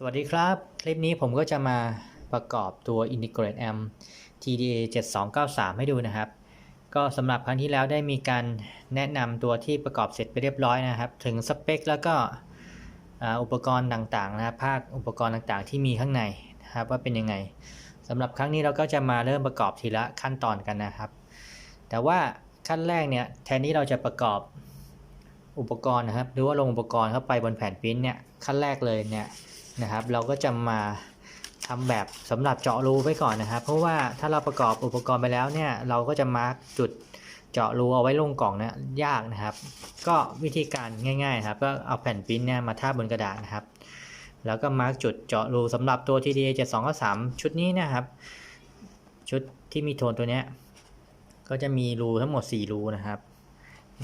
สวัสดีครับ คลิปนี้ผมก็จะมาประกอบตัว Integrate Amp TDA 7293 ให้ดูนะครับ ก็สำหรับครั้งที่แล้วได้มีการแนะนำตัวที่ประกอบเสร็จไปเรียบร้อยนะครับ ถึงสเปคแล้วก็อุปกรณ์ต่างๆนะครับภาคอุปกรณ์ต่างๆ ที่มีข้างในนะครับว่าเป็นยังไงสำหรับครั้งนี้เราก็จะมาเริ่มประกอบทีละขั้นตอนกันนะครับ แต่ว่าขั้นแรกเนี่ยแทนที่เราจะประกอบอุปกรณ์นะครับ หรือว่าลงอุปกรณ์เข้าไปบนแผ่นปริ้นเนี่ยขั้นแรกเลยเนี่ย นะครับ เราก็จะมาทำแบบสำหรับเจาะรูไว้ก่อนนะครับ เพราะว่าถ้าเราประกอบอุปกรณ์ไปแล้วเนี่ยเราก็จะมาร์กจุดเจาะรูเอาไว้ลงกล่องเนี่ยยากนะครับ ก็วิธีการง่ายๆครับก็เอาแผ่นปริ้นเนี่ยมาทาบบนกระดาษนะครับ แล้วก็มาร์กจุดเจาะรูสำหรับตัว TDA 7293ชุดนี้นะครับ ชุดที่มีโทนตัวเนี้ยก็จะมีรูทั้งหมด 4 รูนะครับ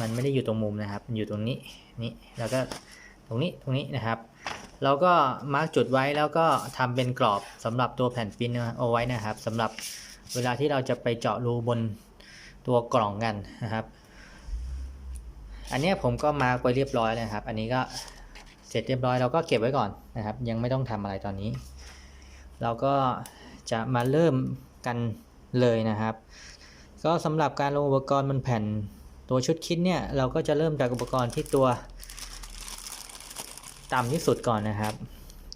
มันไม่ได้อยู่ตรงมุมนะครับ อยู่ตรงนี้ นี่ แล้วก็ตรงนี้ ตรงนี้นะครับ เราก็มาร์กจุดไว้แล้วก็ทำเป็นกรอบสำหรับตัวแผ่นปิ้นเอาไว้นะครับสำหรับเวลาที่เราจะไปเจาะรูบนตัวกล่องกันนะครับ อันนี้ผมก็มาร์กไว้เรียบร้อยแล้วครับ อันนี้ก็เสร็จเรียบร้อยเราก็เก็บไว้ก่อนนะครับ ยังไม่ต้องทำอะไรตอนนี้ เราก็จะมาเริ่มกันเลยนะครับ ก็สำหรับการลงอุปกรณ์บนแผ่นตัวชุดคิดเนี่ยเราก็จะเริ่มจากอุปกรณ์ที่ตัว ต่ำที่สุดก่อนนะครับ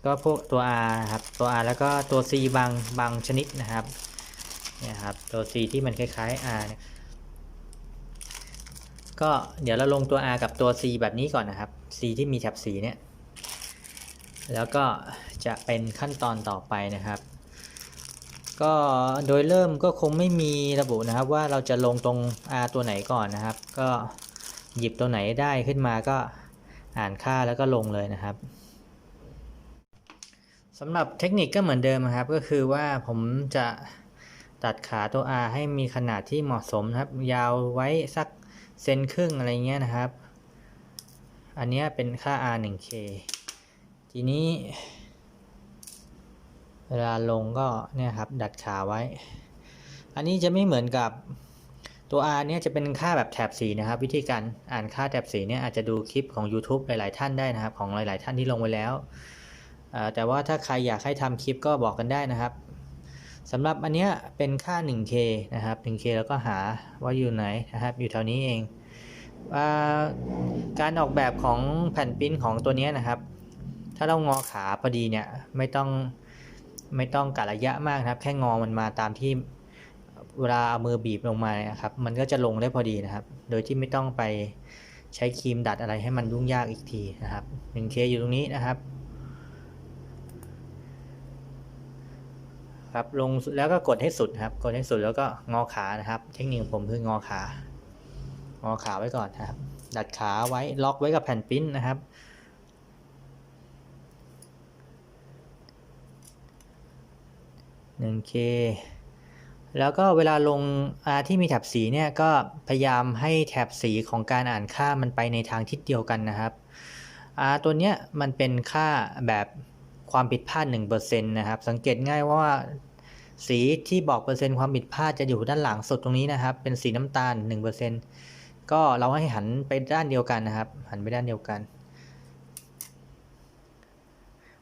ก็พวกตัว R นะครับ ตัว R แล้วก็ตัว C บางบางชนิดนะครับเนี่ยครับตัว C ที่มันคล้ายๆ R เนี่ยก็เดี๋ยวเราลงตัว R กับตัว C แบบนี้ก่อนนะครับ C ที่มีแถบสีเนี่ย แล้วก็จะเป็นขั้นตอนต่อไปนะครับ ก็โดยเริ่มก็คงไม่มีระบุนะครับว่าเราจะลงตรง R ตัวไหนก่อนนะครับ ก็หยิบตัวไหนได้ขึ้นมาก็ อ่านค่าแล้วก็ลงเลยนะครับสำหรับเทคนิคก็เหมือนเดิมนะครับ ก็คือว่าผมจะตัดขาตัว R ให้มีขนาดที่เหมาะสมนะครับ ยาวไว้สักเซนครึ่งอะไรเงี้ยนะครับ อันนี้เป็นค่า R 1K ทีนี้ เวลาลงก็เนี่ยครับดัดขาไว้ อันนี้จะไม่เหมือนกับ ตัว R เนี่ยจะเป็นค่าแบบแถบสีนะครับ วิธีการอ่านค่าแถบสีเนี่ยอาจจะดูคลิปของ YouTube หลาย ๆ ท่านได้นะครับ ของหลาย ๆ ท่านที่ลงไว้แล้ว แต่ว่าถ้าใครอยากให้ทำคลิปก็บอกกันได้นะครับสำหรับอันเนี้ยเป็นค่า 1K นะครับ 1K แล้วก็หาว่าอยู่ไหนนะครับ อยู่แถวนี้เองอาการออกแบบของแผ่นปิ้นของตัวนี้นะครับ ถ้าเรางอขาพอดีเนี่ยไม่ต้องไม่ต้องกะระยะมากนะครับ แค่งอมันมาตามที่ เวลาเอามือบีบลงมาเนี่ยครับ มันก็จะลงได้พอดีนะครับ โดยที่ไม่ต้องไปใช้ครีมดัดอะไรให้มันยุ่งยากอีกทีนะครับ 1K อยู่ตรงนี้นะครับ ครับลงแล้วก็กดให้สุดครับ กดให้สุดแล้วก็งอขานะครับ เทคนิคผมคืองอขางอขาไว้ก่อนนะครับ ดัดขาไว้ล็อกไว้กับแผ่นปิ้นนะครับ 1K แล้วก็เวลาลงที่มีแถบสีเนี่ยก็พยายามให้แถบสีของการอ่านค่ามันไปในทางทิศเดียวกันนะครับ R ตัวเนี้ยมันเป็นค่าแบบความผิดพลาด1%นะครับ สังเกตง่ายว่าสีที่บอกเปอร์เซ็นต์ความผิดพลาดจะอยู่ด้านหลังสุดตรงนี้นะครับ เป็นสีน้ำตาล 1%ก็เราให้หันไปด้านเดียวกันนะครับ หันไปด้านเดียวกัน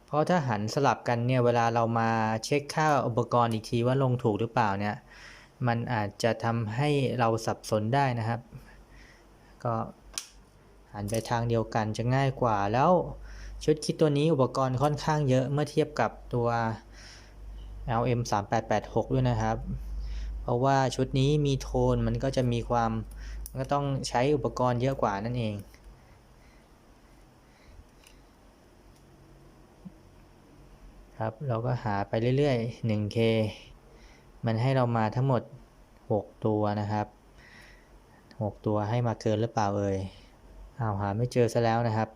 เพราะถ้าหันสลับกันเนี่ยเวลาเรามาเช็คค่าอุปกรณ์อีกทีว่าลงถูกหรือเปล่าเนี่ยมันอาจจะทำให้เราสับสนได้นะครับ ก็หันไปทางเดียวกันจะง่ายกว่าแล้วชุดคิดตัวนี้อุปกรณ์ค่อนข้างเยอะเมื่อเทียบกับตัว LM 3886ด้วยนะครับ เพราะว่าชุดนี้มีโทนมันก็จะมีความ มันก็ต้องใช้อุปกรณ์เยอะกว่านั่นเอง ครับ เราก็หาไปเรื่อยๆ 1K มันให้เรามาทั้งหมด 6 ตัวนะครับ 6 ตัวให้มาเกินหรือเปล่าเอ่ยอ้าวหาไม่เจอซะแล้วนะครับ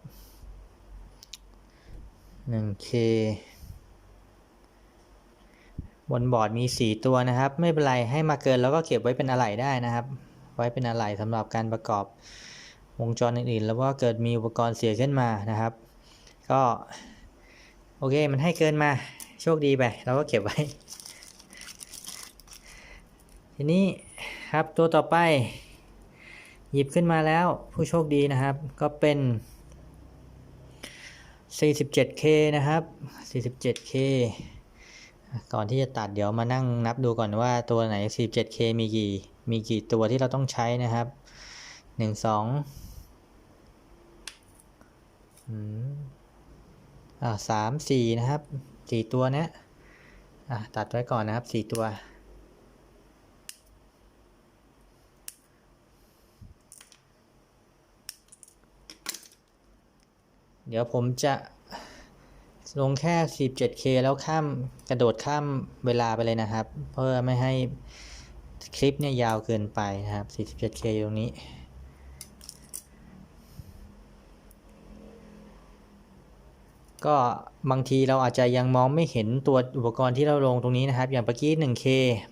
1K บนบอร์ดมี 4 ตัวนะครับ ไม่เป็นไรให้มาเกินแล้วก็เก็บไว้เป็นอะไหล่ได้นะครับ ไว้เป็นอะไหล่สำหรับการประกอบวงจรอื่นๆ แล้วว่าเกิดมีอุปกรณ์เสียขึ้นมานะครับ ก็ โอเค มันให้เกินมาโชคดีไปเราก็เก็บไว้ ทีนี้ครับตัวต่อไป หยิบขึ้นมาแล้วผู้โชคดีนะครับ ก็เป็น 47K นะครับ 47K ก่อนที่จะตัดเดี๋ยวมานั่งนับดูก่อนว่าตัวไหน 47K มีกี่มีกี่ตัวที่เราต้องใช้นะครับ 1 2อืมอ่า สามสี่นะครับสี่ตัวเนี้ยอะตัดไว้ก่อนนะครับสี่ตัวเดี๋ยวผมจะลงแค่ 17K แล้วข้ามกระโดดข้ามเวลาไปเลยนะครับ เพื่อไม่ให้คลิปเนี่ยยาวเกินไปนะครับ 47K อยู่ตรงนี้ ก็บางทีเราอาจจะยังมองไม่เห็นตัวอุปกรณ์ที่เราลงตรงนี้นะครับ อย่างเมื่อกี้ 1K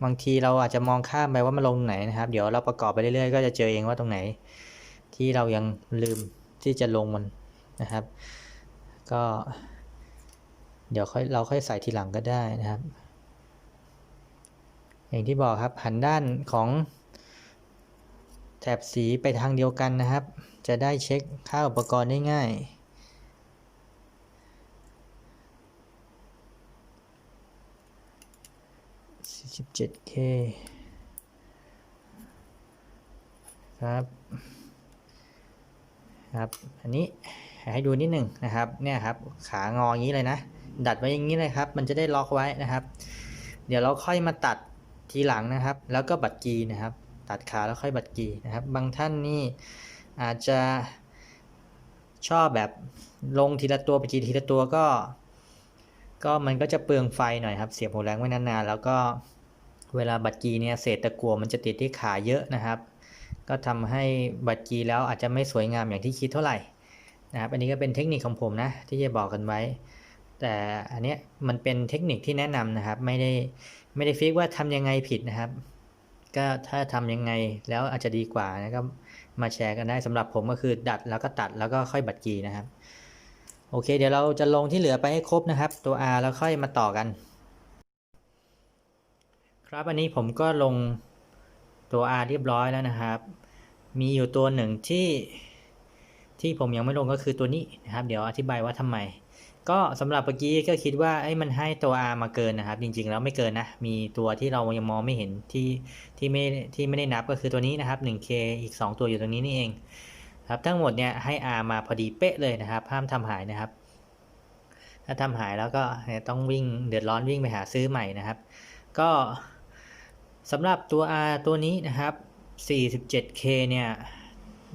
บางทีเราอาจจะมองข้ามไปว่ามันลงไหนนะครับ เดี๋ยวเราประกอบไปเรื่อยๆ ก็จะเจอเองว่าตรงไหน ที่เรายังลืมที่จะลงมันนะครับ ก็ เดี๋ยวค่อยเราค่อยใส่ทีหลังก็ได้นะครับ อย่างที่บอกครับหันด้านของแถบสีไปทางเดียวกันนะครับ จะได้เช็คค่าอุปกรณ์ได้ง่าย 47K ครับ ครับ อันนี้ให้ดูนิดหนึ่งนะครับ เนี่ยครับ ขางออย่างนี้เลยนะ ดัดไว้อย่างนี้เลยครับ มันจะได้ล็อกไว้นะครับ เดี๋ยวเราค่อยมาตัดทีหลังนะครับ แล้วก็บัดกีนะครับ ตัดขาแล้วค่อยบัดกีนะครับ บางท่านนี่อาจจะชอบแบบลงทีละตัวไปกีทีละตัวก็ ก็มันก็จะเปลืองไฟหน่อยครับ เสียบหัวแรงไว้นานๆแล้วก็ เวลาบัดกีเนี่ยเศษตะกั่วมันจะติดที่ขาเยอะนะครับ ก็ทำให้บัดกีแล้วอาจจะไม่สวยงามอย่างที่คิดเท่าไหร่นะครับ อันนี้ก็เป็นเทคนิคของผมนะที่จะบอกกันไว้ แต่อันเนี้ยมันเป็นเทคนิคที่แนะนำนะครับ ไม่ได้ไม่ได้ฟิกว่าทำยังไงผิดนะครับ ก็ถ้าทำยังไงแล้วอาจจะดีกว่านะก็มาแชร์กันได้สำหรับผมก็คือดัดแล้วก็ตัดแล้วก็ค่อยบัดกีนะครับ โอเค เดี๋ยวเราจะลงที่เหลือไปให้ครบนะครับ ตัว R แล้วค่อยมาต่อกัน ครับอันนี้ผมก็ลงตัว R เรียบร้อยแล้วนะครับ มีอยู่ตัวหนึ่งที่ที่ผมยังไม่ลงก็คือตัวนี้นะครับ เดี๋ยวอธิบายว่าทำไม ก็สำหรับเมื่อกี้ก็คิดว่าไอ้มันให้ตัว R มาเกินนะครับ จริงๆแล้วไม่เกินนะ มีตัวที่เรายังมองไม่เห็นที่ที่ไม่ที่ไม่ได้นับก็คือตัวนี้นะครับ 1K อีก 2 ตัวอยู่ตรงนี้นี่เองครับทั้งหมดเนี่ยให้ R มาพอดีเป๊ะเลยนะครับ ห้ามทำหายนะครับ ถ้าทำหายแล้วก็ต้องวิ่งเดือดร้อนวิ่งไปหาซื้อใหม่นะครับ ก็ สำหรับตัว R ตัวนี้นะครับ 47K เนี่ย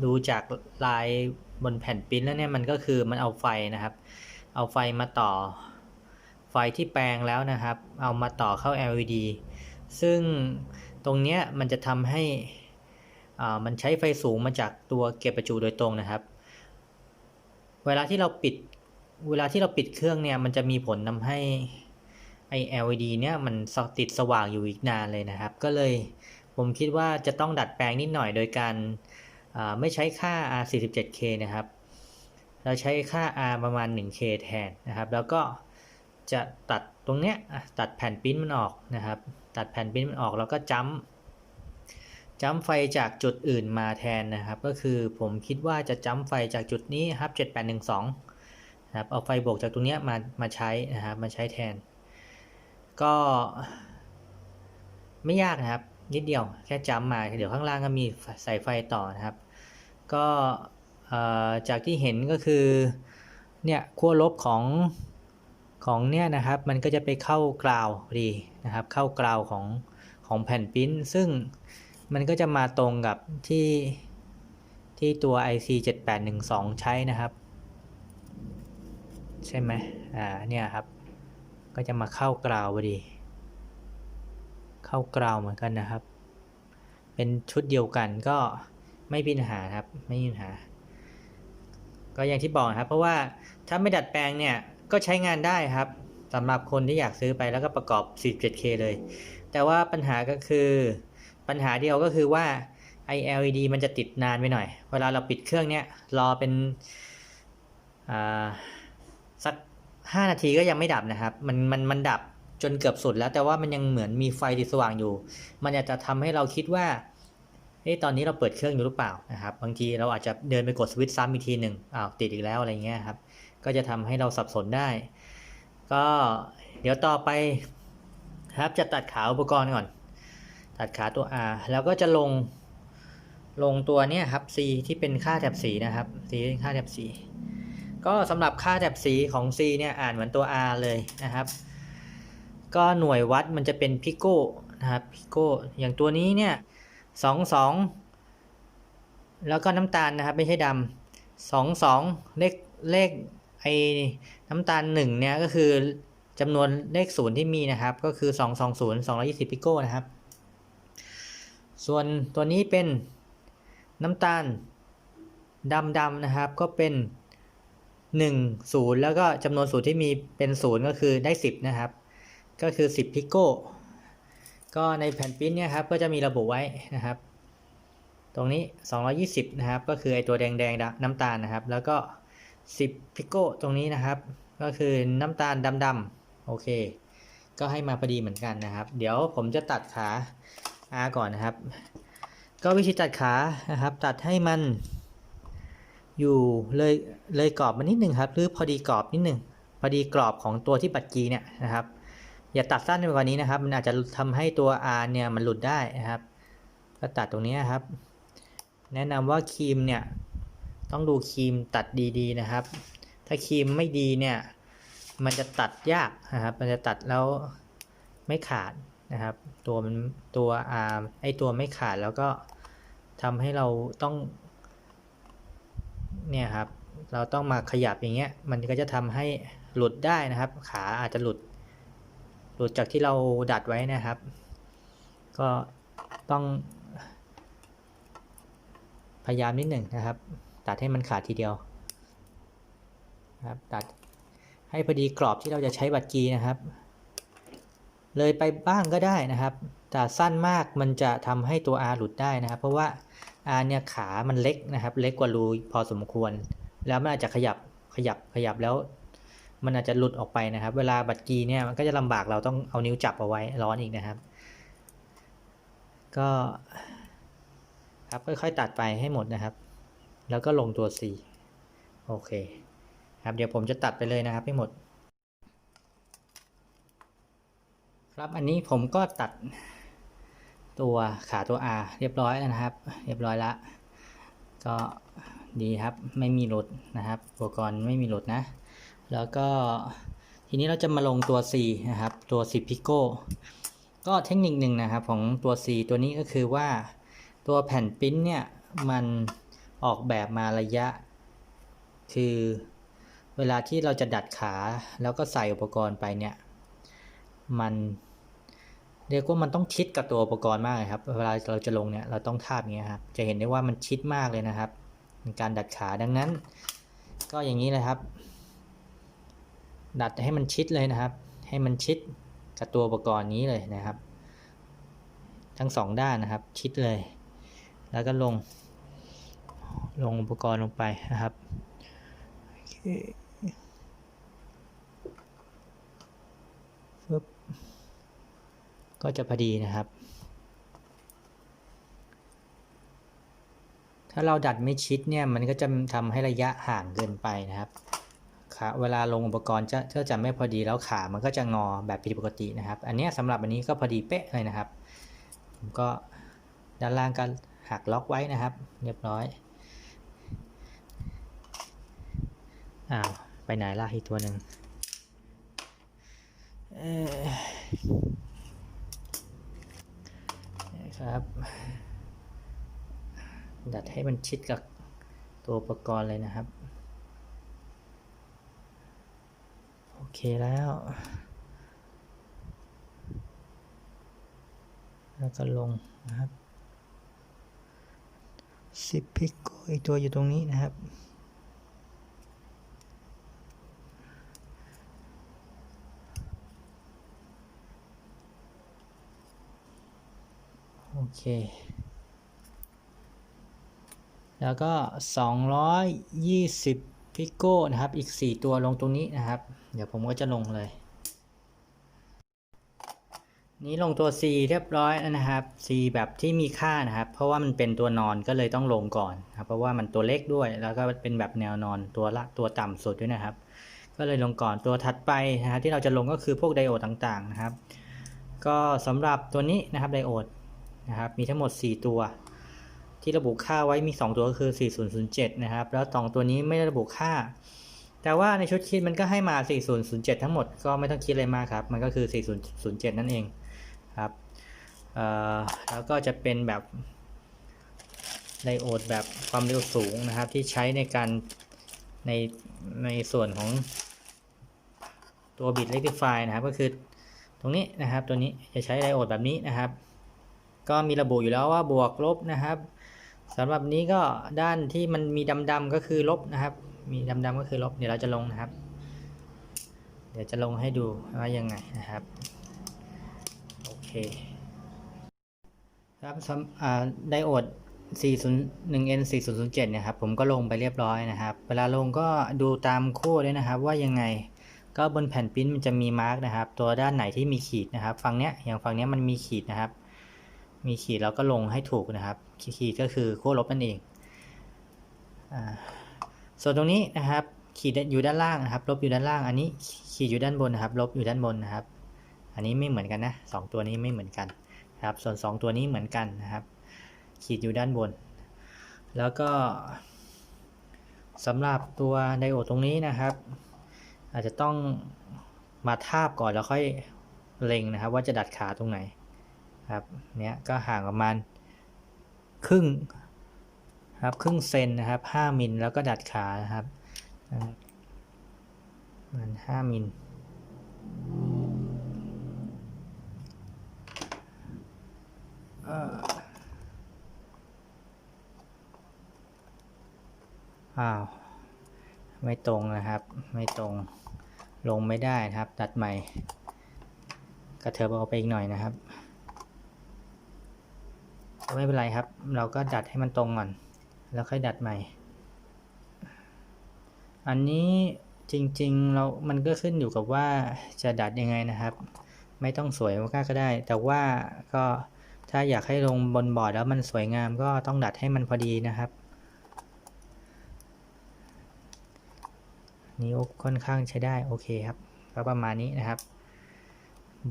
ดูจากลายบนแผ่นปริ้นแล้วเนี่ย มันก็คือมันเอาไฟนะครับ เอาไฟมาต่อ ไฟที่แปลงแล้วนะครับ เอามาต่อเข้า LED ซึ่งตรงเนี้ยมันจะทำให้อ่ามันใช้ไฟสูงมาจากตัวเก็บประจุโดยตรงนะครับ เวลาที่เราปิด เวลาที่เราปิดเครื่องเนี่ย มันจะมีผลทำให้ ไอ LED เนี่ยมันติดสว่างอยู่อีกนานเลยนะครับ ก็เลยผมคิดว่าจะต้องดัดแปลงนิดหน่อยโดยการไม่ใช้ค่า R47K นะครับ เราใช้ค่า R ประมาณ 1K แทนนะครับ แล้วก็จะตัดตรงเนี้ยตัดแผ่นปริ้นมันออกนะครับ ตัดแผ่นปริ้นมันออกแล้วก็จัมจัมไฟจากจุดอื่นมาแทนนะครับ ก็คือผมคิดว่าจะจัมไฟจากจุดนี้ครับ7812นะครับเอาไฟบวกจากตรงเนี้ยมามาใช้นะครับมาใช้แทน ก็ไม่ยากนะครับ นิดเดียวแค่จัมา เดี๋ยวข้างล่างก็มีใส่ไฟต่อนะครับ ก็จากที่เห็นก็คือเนี่ยขั้วลบของของเนี่ยนะครับ มันก็จะไปเข้ากราวดีนะครับ เข้ากราวของของแผ่นปริ้นซึ่งมันก็จะมาตรงกับที่ที่ตัว IC 7812 ใช้นะครับ ใช่ไหมอ่าเนี่ยครับ ก็จะมาเข้ากราวพอดี เข้ากราวเหมือนกันนะครับ เป็นชุดเดียวกันก็ไม่มีปัญหาครับ ไม่มีปัญหา ก็อย่างที่บอกครับ เพราะว่าถ้าไม่ดัดแปลงเนี่ยก็ใช้งานได้ครับสำหรับคนที่อยากซื้อไปแล้วก็ประกอบ 47K เลย แต่ว่าปัญหาก็คือปัญหาเดียวก็คือว่าไอ LED มันจะติดนานไปหน่อย เวลาเราปิดเครื่องเนี่ยรอเป็นสัก 5 นาทีก็ยังไม่ดับนะครับ มันมันมันดับจนเกือบสุดแล้ว แต่ว่ามันยังเหมือนมีไฟติดสว่างอยู่ มันอาจจะทำให้เราคิดว่าเอ๊ะตอนนี้เราเปิดเครื่องอยู่หรือเปล่านะครับ บางทีเราอาจจะเดินไปกดสวิตช์ซ้ำอีกทีหนึ่งอ้าวติดอีกแล้วอะไรเงี้ยครับ ก็จะทำให้เราสับสนได้ ก็เดี๋ยวต่อไปครับจะตัดขาอุปกรณ์ก่อน ตัดขาตัว R แล้วก็จะลงลงตัวเนี้ยครับ C ที่เป็นค่าแถบสีนะครับ C เป็นค่าแถบสี ก็สำหรับค่าแถบสีของ C เนี่ยอ่านเหมือนตัว R เลยนะครับ ก็หน่วยวัดมันจะเป็นพิโก้นะครับพิโก้อย่างตัวนี้เนี่ยสองสองแล้วก็น้ำตาลนะครับไม่ใช่ดำสองสองเลขเลขไอ้น้ำตาลหนึ่งเนี่ยก็คือจำนวนเลขศูนย์ที่มีนะครับก็คือสองสองศูนย์สองร้อยี่สิบพิโก้นะครับ ส่วนตัวนี้เป็นน้ำตาลดำดำนะครับก็เป็น หนึ่งศูนย์แล้วก็จำนวนศูนย์ที่มีเป็นศูนย์ก็คือได้สิบนะครับ ก็คือ 10 พิโก้ก็ในแผ่นปิ้นเนี่ยครับก็จะมีระบุไว้นะครับ ตรงนี้ 220 นะครับ ก็คือไอตัวแดงแดงน้ำตาลนะครับ แล้วก็ 10 พิโก้ตรงนี้นะครับ ก็คือน้ำตาลดำๆโอเค ก็ให้มาพอดีเหมือนกันนะครับ เดี๋ยวผมจะตัดขา R ก่อนนะครับ ก็วิธีตัดขานะครับ ตัดให้มัน อยู่เลยเลยกรอบมานิดนึงครับ หรือพอดีกรอบนิดนึงพอดีกรอบของตัวที่ปัดกีเนี่ยนะครับอย่าตัดสั้นไปกว่านี้นะครับ มันอาจจะทำให้ตัว R เนี่ยมันหลุดได้นะครับ ก็ตัดตรงนี้ครับ แนะนำว่าครีมเนี่ยต้องดูครีมตัดดีๆนะครับ ถ้าครีมไม่ดีเนี่ยมันจะตัดยากนะครับ มันจะตัดแล้วไม่ขาดนะครับ ตัวมันตัว R ไอตัวไม่ขาดแล้วก็ทำให้เราต้อง เนี่ยครับ เราต้องมาขยับอย่างเงี้ย มันก็จะทำให้หลุดได้นะครับ ขาอาจจะหลุด หลุดจากที่เราดัดไว้นะครับ ก็ต้องพยายามนิดหนึ่งนะครับ ตัดให้มันขาดทีเดียวครับตัดให้พอดีกรอบที่เราจะใช้บัตรกีนะครับ เลยไปบ้างก็ได้นะครับ แต่สั้นมากมันจะทำให้ตัว R หลุดได้นะครับ เพราะว่า R เนี่ยขามันเล็กนะครับ เล็กกว่ารูพอสมควร แล้วมันอาจจะขยับขยับขยับแล้ว มันอาจจะหลุดออกไปนะครับ เวลาบัตรกีเนี่ยมันก็จะลำบากเราต้องเอานิ้วจับเอาไว้ร้อนอีกนะครับ ก็ครับค่อยๆตัดไปให้หมดนะครับ แล้วก็ลงตัว C โอเคครับเดี๋ยวผมจะตัดไปเลยนะครับให้หมดครับอันนี้ผมก็ตัด ตัวขาตัว R เรียบร้อยแล้วนะครับ เรียบร้อยละ ก็ดีครับไม่มีหลุดนะครับ อุปกรณ์ไม่มีหลุดนะ แล้วก็ทีนี้เราจะมาลงตัว C นะครับ ตัว10พิโก้ก็เทคนิคหนึ่งนะครับของตัว C ตัวนี้ก็คือว่าตัวแผ่นปิ้นเนี่ยมันออกแบบมาระยะ คือเวลาที่เราจะดัดขาแล้วก็ใส่อุปกรณ์ไปเนี่ย มัน เรียกว่ามันต้องชิดกับตัวอุปกรณ์มากครับ เวลาเราจะลงเนี่ยเราต้องทาบอย่างเงี้ยครับ จะเห็นได้ว่ามันชิดมากเลยนะครับในการดัดขาดังนั้น ก็อย่างนี้เลยครับ ดัดให้มันชิดเลยนะครับ ให้มันชิดกับตัวอุปกรณ์นี้เลยนะครับ ทั้งสองด้านนะครับ ชิดเลย แล้วก็ลงลงอุปกรณ์ลงไปนะครับโอเคฟึบ ก็จะพอดีนะครับ ถ้าเราดัดไม่ชิดเนี่ยมันก็จะทำให้ระยะห่างเกินไปนะครับขาเวลาลงอุปกรณ์จะถ้าจะไม่พอดีแล้วขามันก็จะงอแบบผิดปกตินะครับ อันนี้สำหรับอันนี้ก็พอดีเป๊ะเลยนะครับผมก็ด้านล่างก็หักล็อกไว้นะครับ เรียบร้อยอ้าวไปไหนล่ะอีกตัวหนึ่งเออ นะครับ ดัดให้มันชิดกับตัวอุปกรณ์เลยนะครับ โอเคแล้ว แล้วก็ลงนะครับสิบพิกโกอีกตัวอยู่ตรงนี้นะครับ เค แล้วก็ 220 พิโก้นะครับ อีก 4 ตัวลงตรงนี้นะครับ เดี๋ยวผมก็จะลงเลย นี้ลงตัว C เรียบร้อยแล้วนะครับ C แบบที่มีค่านะครับ เพราะว่ามันเป็นตัวนอนก็เลยต้องลงก่อนนะครับ เพราะว่ามันตัวเล็กด้วย แล้วก็เป็นแบบแนวนอนตัวละตัวต่ำสุดด้วยนะครับก็เลยลงก่อนตัวถัดไปนะครับที่เราจะลงก็คือพวกไดโอดต่างๆนะครับ ก็สำหรับตัวนี้นะครับไดโอด นะครับ มีทั้งหมด 4 ตัว ที่ระบุค่าไว้มี 2 ตัวก็คือ 4007 นะครับ แล้วสองตัวนี้ไม่ได้ระบุค่า แต่ว่าในชุดคิดมันก็ให้มา 4007 ทั้งหมดก็ไม่ต้องคิดอะไรมากครับ มันก็คือ 4007 นั่นเองครับแล้วก็จะเป็นแบบไดโอดแบบความเร็วสูงนะครับ ที่ใช้ในการในในส่วนของตัวบิตเ e ก t i ฟายนะครับ ก็คือตรงนี้นะครับตัวนี้จะใช้ไดโอดแบบนี้นะครับ ก็มีระบุอยู่แล้วว่าบวกลบนะครับสำหรับนี้ก็ด้านที่มันมีดำๆก็คือลบนะครับ มีดำๆก็คือลบเดี๋ยวเราจะลงนะครับ เดี๋ยวจะลงให้ดูว่ายังไงนะครับโอเคครับสำอ่าไดโอด 401N 4007เนี่ยครับผมก็ลงไปเรียบร้อยนะครับ เวลาลงก็ดูตามคู่ด้วยนะครับว่ายังไงก็บนแผ่นปิ้นมันจะมีมาร์กนะครับ ตัวด้านไหนที่มีขีดนะครับ ฝั่งเนี้ยอย่างฝั่งเนี้ยมันมีขีดนะครับ มีขีดเราก็ลงให้ถูกนะครับ ขีดก็คือขั้วลบนั่นเองอส่วนตรงนี้นะครับ ขีดอยู่ด้านล่างนะครับ ลบอยู่ด้านล่าง อันนี้ขีดอยู่ด้านบนนะครับ ลบอยู่ด้านบนนะครับ อันนี้ไม่เหมือนกันนะสองตัวนี้ไม่เหมือนกันนะครับ ส่วนสองตัวนี้เหมือนกันนะครับ ขีดอยู่ด้านบน แล้วก็สำหรับตัวไดโอดตรงนี้นะครับ อาจจะต้องมาทาบก่อนแล้วค่อยเล็งนะครับ ว่าจะดัดขาตรงไหน ครับเนี้ยก็ห่างประมาณครึ่งครับครึ่งเซนนะครับ5มิลแล้วก็ดัดขานะครับประมัน5มิลอ้าว ไม่ตรงนะครับ ไม่ตรง ลงไม่ได้นะครับ ตัดใหม่ กระเทิบเอาไปอีกหน่อยนะครับ ไม่เป็นไรครับ เราก็ดัดให้มันตรงก่อน แล้วค่อยดัดใหม่ อันนี้จริงๆเรา มันก็ขึ้นอยู่กับว่าจะดัดยังไงนะครับ ไม่ต้องสวยมากก็ได้ แต่ว่าก็ถ้าอยากให้ลงบนบอร์ดแล้วมันสวยงามก็ต้องดัดให้มันพอดีนะครับ นิ้วค่อนข้างใช้ได้โอเคครับก็ประมาณนี้นะครับ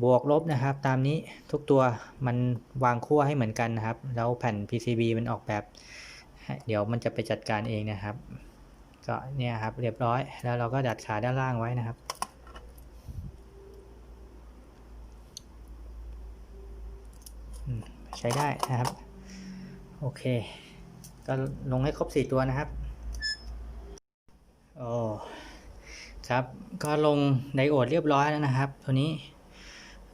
บวกลบนะครับ ตามนี้ทุกตัวมันวางขั้วให้เหมือนกันนะครับ แล้วแผ่น PCB มันออกแบบ เดี๋ยวมันจะไปจัดการเองนะครับ ก็เนี่ยครับเรียบร้อย แล้วเราก็ดัดขาด้านล่างไว้นะครับใช้ได้นะครับ โอเค ก็ลงให้ครบ 4 ตัวนะครับโอ้ครับ ก็ลงไดโอดเรียบร้อยแล้วนะครับ ตัวนี้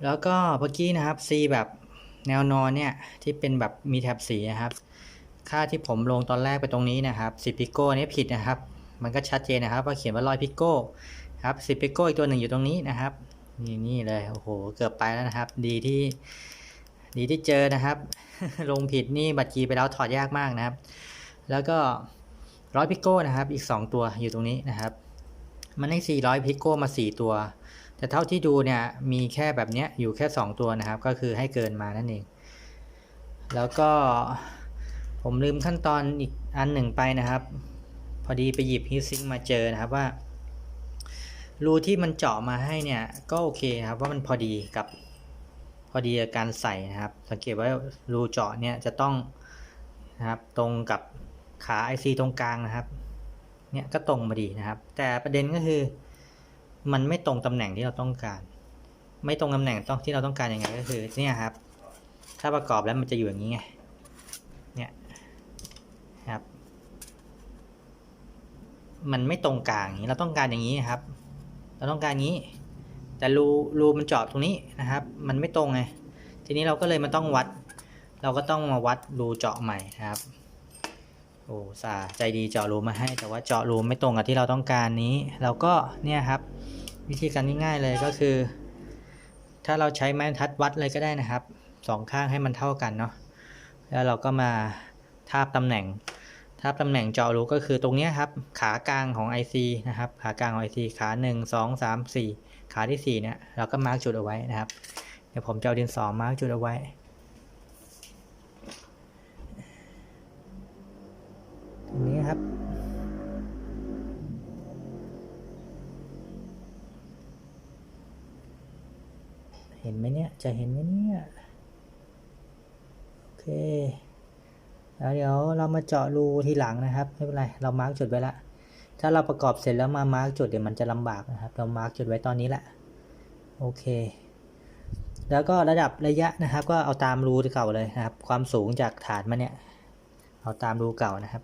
แล้วก็เมื่อกี้นะครับ C แบบแนวนอนเนี่ยที่เป็นแบบมีแถบสีนะครับ ค่าที่ผมลงตอนแรกไปตรงนี้นะครับ10พิโก้นี้ผิดนะครับ มันก็ชัดเจนนะครับว่าเขียนว่า100พิโก้ครับ10พิโก้อีกตัวหนึ่งอยู่ตรงนี้นะครับ นี่นี่เลยโอ้โหเกือบไปแล้วนะครับ ดีที่ ดีที่เจอนะครับ ลงผิดนี่บัตรจีไปแล้วถอดยากมากนะครับ แล้วก็ร้อยพิโก้นะครับ อีก 2 ตัวอยู่ตรงนี้นะครับ มันให้400พิโก้มา 4 ตัว แต่เท่าที่ดูเนี่ยมีแค่แบบเนี้ยอยู่แค่ 2 ตัวนะครับ ก็คือให้เกินมานั่นเอง แล้วก็ผมลืมขั้นตอนอีกอันหนึ่งไปนะครับ พอดีไปหยิบฮิตซิงมาเจอนะครับว่ารูที่มันเจาะมาให้เนี่ยก็โอเคครับว่ามันพอดีกับพอดีกับการใส่นะครับ สังเกตว่ารูเจาะเนี่ยจะต้องนะครับตรงกับขา IC ตรงกลางนะครับเนี่ยก็ตรงมาดีนะครับ แต่ประเด็นก็คือ มันไม่ตรงตำแหน่งที่เราต้องการ ไม่ตรงตำแหน่งต้องที่เราต้องการยังไงก็คือเนี่ยครับ ถ้าประกอบแล้วมันจะอยู่อย่างนี้ไงเนี่ยครับ มันไม่ตรงกลางอย่างนี้เราต้องการอย่างนี้ครับ เราต้องการอย่างนี้ แต่รูรูมันเจาะตรงนี้นะครับ มันไม่ตรงไงทีนี้เราก็เลยมาต้องวัด เราก็ต้องมาวัดรูเจาะใหม่ครับ โอ้สาใจดีเจาะรูมาให้ แต่ว่าเจาะรูไม่ตรงกับที่เราต้องการนี้ เราก็เนี่ยครับ วิธีการง่ายๆเลยก็คือ ถ้าเราใช้ไม้บรรทัดวัดเลยก็ได้นะครับสองข้างให้มันเท่ากันเนาะแล้วเราก็มาทาบตำแหน่งทาบตำแหน่งเจาะรูก็คือตรงเนี้ยครับขากลางของ IC นะครับขากลางของ IC ขา 1 2 3 4 ขาที่4เนี่ยเราก็มาร์กจุดเอาไว้นะครับเดี๋ยวดี๋ยวผมจะเอาดินสอมาร์กจุดเอาไว้ ตรงนี้ครับเห็นไหมเนี่ยจะเห็นไหมเนี่ยโอเคแล้วเดี๋ยวเรามาเจาะรูทีหลังนะครับไม่เป็นไรเรามาร์กจุดไว้ละถ้าเราประกอบเสร็จแล้วมามาร์กจุดเดี๋ยวมันจะลำบากนะครับ เรามาร์กจุดไว้ตอนนี้แหละโอเค แล้วก็ระดับระยะนะครับ ก็เอาตามรูเก่าเลยนะครับ ความสูงจากฐานมาเนี่ยเอาตามรูเก่านะครับ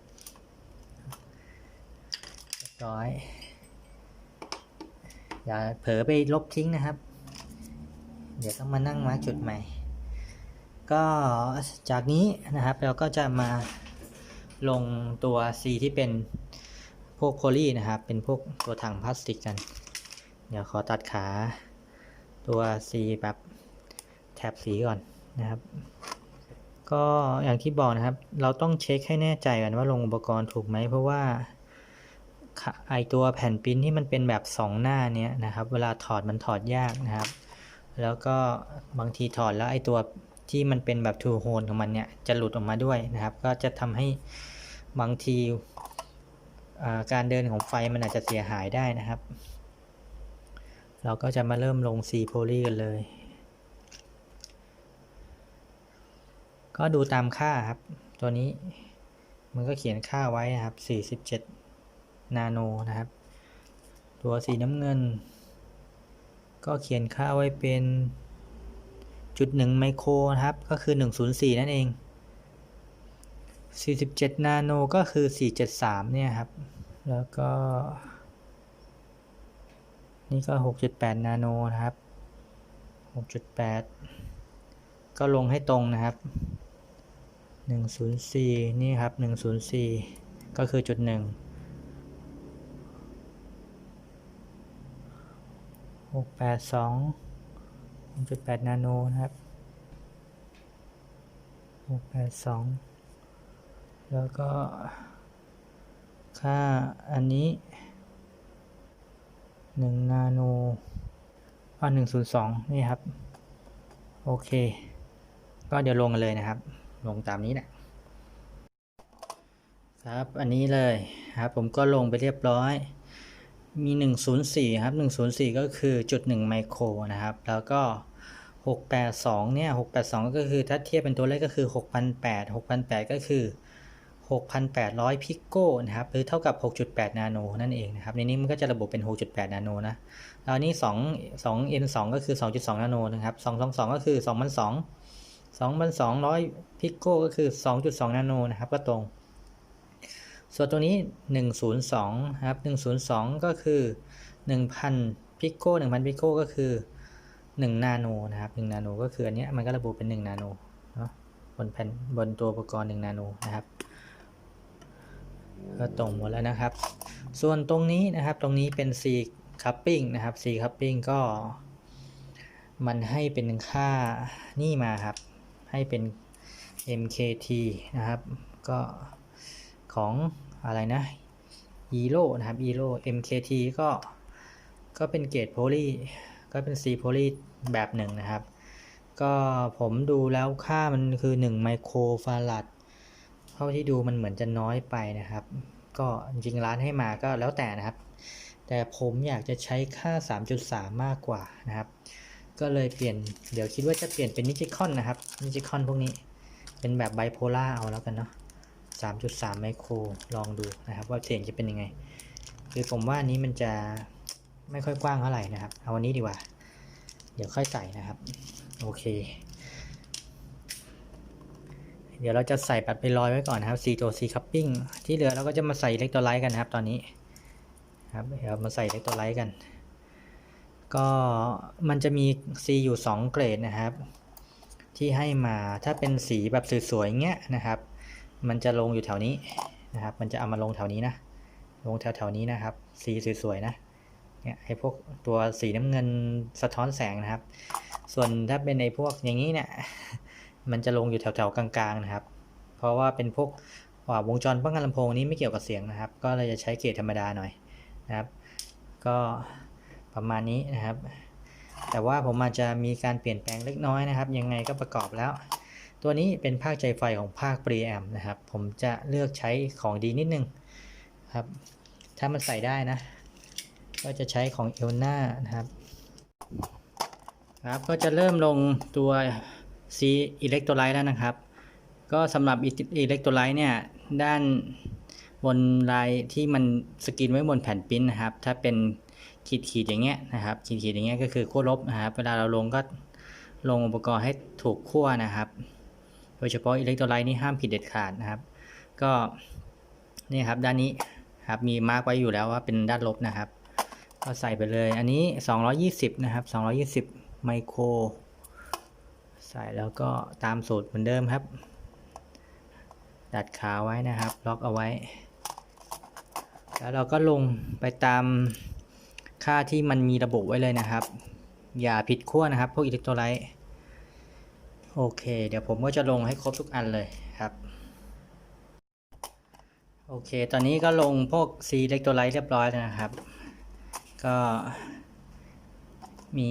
ร้อย อย่าเผลอไปลบทิ้งนะครับ เดี๋ยวต้องมานั่งมาจุดใหม่ ก็จากนี้นะครับเราก็จะมาลงตัว C ที่เป็นพวกโพลีนะครับ เป็นพวกตัวถังพลาสติกกัน เดี๋ยวขอตัดขาตัว C แบบแถบสีก่อนนะครับ ก็อย่างที่บอกนะครับ เราต้องเช็คให้แน่ใจก่อนว่าลงอุปกรณ์ถูกไหมเพราะว่า ไอตัวแผ่นปิ้นที่มันเป็นแบบ 2 หน้าเนี้ยนะครับ เวลาถอดมันถอดยากนะครับ แล้วก็บางทีถอดแล้วไอตัวที่มันเป็นแบบทูโฮนของมันเนี่ยจะหลุดออกมาด้วยนะครับ ก็จะทำให้บางทีการเดินของไฟมันอาจจะเสียหายได้นะครับ เราก็จะมาเริ่มลง C โพลีกันเลย ก็ดูตามค่าครับ ตัวนี้มันก็เขียนค่าไว้นะครับ47 นาโนนะครับ ตัวสีน้ำเงิน ก็เขียนค่าไว้เป็นจุดหนึ่งไมโครนะครับ ก็คือ 104 นั่นเอง 47 นาโนก็คือ 473 เนี่ยครับ แล้วก็ นี่ก็ 6.8 นาโนนะครับ 6.8 ก็ลงให้ตรงนะครับ 104 นี่ครับ 104 ก็คือจุดหนึ่ง หกแปดสองจุดแปดนาโนนะครับหกแปดสองแล้วก็ ค่าอันนี้หนึ่งนาโนอ่าหนึ่งศูนย์สองนี่ครับ โอเค ก็เดี๋ยวลงกันเลยนะครับ ลงตามนี้แหละครับ อันนี้เลยครับ ผมก็ลงไปเรียบร้อย มี 104 ครับ 104 ก็คือจุด1ไมโครนะครับ แล้วก็ 682 เนี่ย 682 ก็คือถ้าเทียบเป็นตัวเลขก็คือ 6,800 6,800 ก็คือ 6,800 พิกโกนะครับ หรือเท่ากับ 6.8 นาโนนั่นเองนะครับ ในนี้มันก็จะระบุเป็น 6.8 นาโนนะ แล้วอันนี้2 2 N2 ก็คือ 2.2 นาโนนะครับ222 ก็คือ 2,200 2,200 พิกโกก็คือ 2.2 นาโนนะครับ ก็ตรง ส่วนตัวนี้ 102ครับ102 ก็คือ 1,000พิกโก1,000พิกโกก็คือ 1 นาโนนะครับ1นาโนก็คืออันเนี้ยมันก็ระบุเป็น 1 นาโนเนาะบนแผ่นบนตัวอุปกรณ์ 1 นาโนนะครับก็ตรงหมดแล้วนะครับ ส่วนตรงนี้นะครับตรงนี้เป็น C coupling นะครับ C coupling ก็ มันให้เป็นค่านี่มาครับ ให้เป็น MKT นะครับ ก็ของ อะไรนะ e l o นะครับ e l o MKT ก็ก็เป็นเกรดโพลีก็เป็น C โพลีแบบหนึ่งนะครับ ก็ผมดูแล้วค่ามันคือ 1 ไมโครฟาราดเท่าที่ดูมันเหมือนจะน้อยไปนะครับ ก็จริงร้านให้มาก็แล้วแต่นะครับ แต่ผมอยากจะใช้ค่า 3.3 มากกว่านะครับ ก็เลยเปลี่ยนเดี๋ยวคิดว่าจะเปลี่ยนเป็นนิจิคอนนะครับนิจิคอนพวกนี้ เป็นแบบไบโพล่าเอาแล้วกันเนาะ 3.3 ไมโคร ลองดูนะครับว่าเสียงจะเป็นยังไง คือผมว่านี้มันจะไม่ค่อยกว้างเท่าไหร่นะครับ เอาวันนี้ดีกว่า เดี๋ยวค่อยใส่นะครับ โอเค เดี๋ยวเราจะใส่ปัดไปลอยไว้ก่อนนะครับ C ตัว C cupping ที่เหลือเราก็จะมาใส่เล็กตัวไลท์กันนะครับ ตอนนี้ครับเดี๋ยวมาใส่เล็กตัวไลท์กัน ก็มันจะมี C อยู่ 2 เกรดนะครับ ที่ให้มาถ้าเป็นสีแบบสวยๆเงี้ยนะครับ มันจะลงอยู่แถวนี้นะครับ มันจะเอามาลงแถวนี้นะ ลงแถวๆนี้นะครับ สีสวยๆนะ เนี่ยไอ้พวกตัวสีน้ำเงินสะท้อนแสงนะครับ ส่วนถ้าเป็นในพวกอย่างนี้เนี่ย มันจะลงอยู่แถวๆกลางๆนะครับ เพราะว่าเป็นพวกว่าวงจรป้องกันลำโพงนี้ไม่เกี่ยวกับเสียงนะครับ ก็เลยจะใช้เกรดธรรมดาหน่อยนะครับ ก็ประมาณนี้นะครับ แต่ว่าผมอาจจะมีการเปลี่ยนแปลงเล็กน้อยนะครับ ยังไงก็ประกอบแล้ว ตัวนี้เป็นภาคใจไฟของภาค preamp นะครับ ผมจะเลือกใช้ของดีนิดนึงครับ ถ้ามันใส่ได้นะ ก็จะใช้ของเอลนานะครับครับ ก็จะเริ่มลงตัว C electrolyte แล้วนะครับ ก็สำหรับ electrolyte เนี่ย ด้านบนลายที่มันสกรีนไว้บนแผ่นปิ้นนะครับ ถ้าเป็นขีดขีดอย่างเงี้ยนะครับขีดขีดอย่างเงี้ยก็คือขั้วลบนะครับ เวลาเราลงก็ลงอุปกรณ์ให้ถูกขั้วนะครับ โดยเฉพาะอิเล็กโทรไลต์นี่ห้ามผิดเด็ดขาดนะครับ ก็นี่ครับด้านนี้ครับมีมาร์กไว้อยู่แล้วว่าเป็นด้านลบนะครับ ก็ใส่ไปเลยอันนี้ 220 นะครับ 220 ไมโคร ใส่แล้วก็ตามสูตรเหมือนเดิมครับ ดัดขาไว้นะครับ ล็อกเอาไว้ แล้วเราก็ลงไปตามค่าที่มันมีระบุไว้เลยนะครับ อย่าผิดขั้วนะครับ พวกอิเล็กโทรไลต์ โอเค เดี๋ยวผมก็จะลงให้ครบทุกอันเลยครับ โอเค ตอนนี้ก็ลงพวก C เล็กตัวไลท์เรียบร้อยแล้วนะครับ ก็มี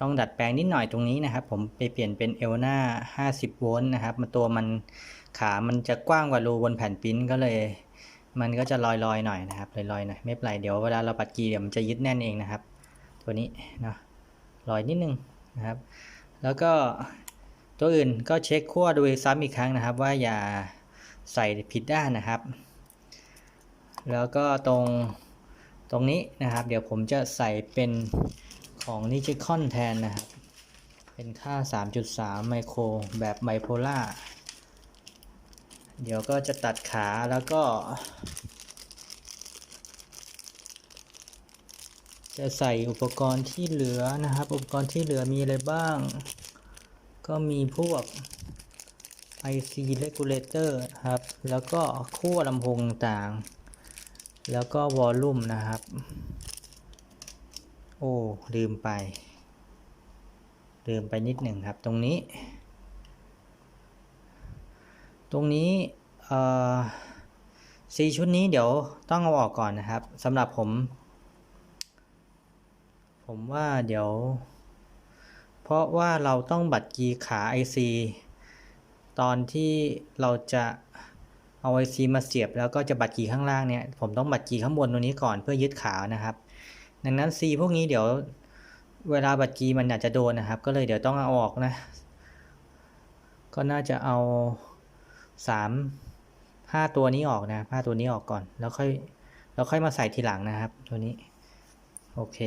ต้องดัดแปลงนิดหน่อยตรงนี้นะครับ ผมไปเปลี่ยนเป็นเอลนา50 โวลต์นะครับ มันตัวมันขามันจะกว้างกว่ารูบนแผ่นปิ้นก็เลย มันก็จะลอยๆหน่อยนะครับลอยๆหน่อยไม่เป็นไรเดี๋ยวเวลาเราปัดกีเดี๋ยวมันจะยึดแน่นเองนะครับ ตัวนี้เนาะลอยนิดนึงนะครับ แล้วก็ ตัวอื่นก็เช็คขั้วดูซ้ำอีกครั้งนะครับ ว่าอย่าใส่ผิดด้านนะครับ แล้วก็ตรงตรงนี้นะครับ เดี๋ยวผมจะใส่เป็นของนิจิคอนแทนนะครับ เป็นค่า 3.3 ไมโครแบบไบโพล่าเดี๋ยวก็จะตัดขาแล้วก็ จะใส่อุปกรณ์ที่เหลือนะครับ อุปกรณ์ที่เหลือมีอะไรบ้าง ก็มีพวก IC regulator ครับ แล้วก็ขั้วลำโพงต่าง แล้วก็วอลลุ่มนะครับ โอ้ ลืมไป ลืมไปนิดหนึ่งครับตรงนี้ ตรงนี้เอ่อสีชุดนี้เดี๋ยวต้องเอาออกก่อนนะครับสำหรับผม ผมว่าเดี๋ยว เพราะว่าเราต้องบัตรกีย์ขา IC ตอนที่เราจะเอา IC มาเสียบแล้วก็จะบัตรกีย์ข้างล่างเนี่ย ผมต้องบัตรกีย์ข้างบนตรงนี้ก่อนเพื่อยึดขานะครับ ดังนั้น C พวกนี้เดี๋ยวเวลาบัตรกีย์มันอาจจะโดนนะครับ ก็เลยเดี๋ยวต้องเอาออกนะ ก็น่าจะเอาสามห้าตัวนี้ออกนะห้าตัวนี้ออกก่อน แล้วค่อยแล้วค่อยมาใส่ทีหลังนะครับ ตัวนี้ โอเค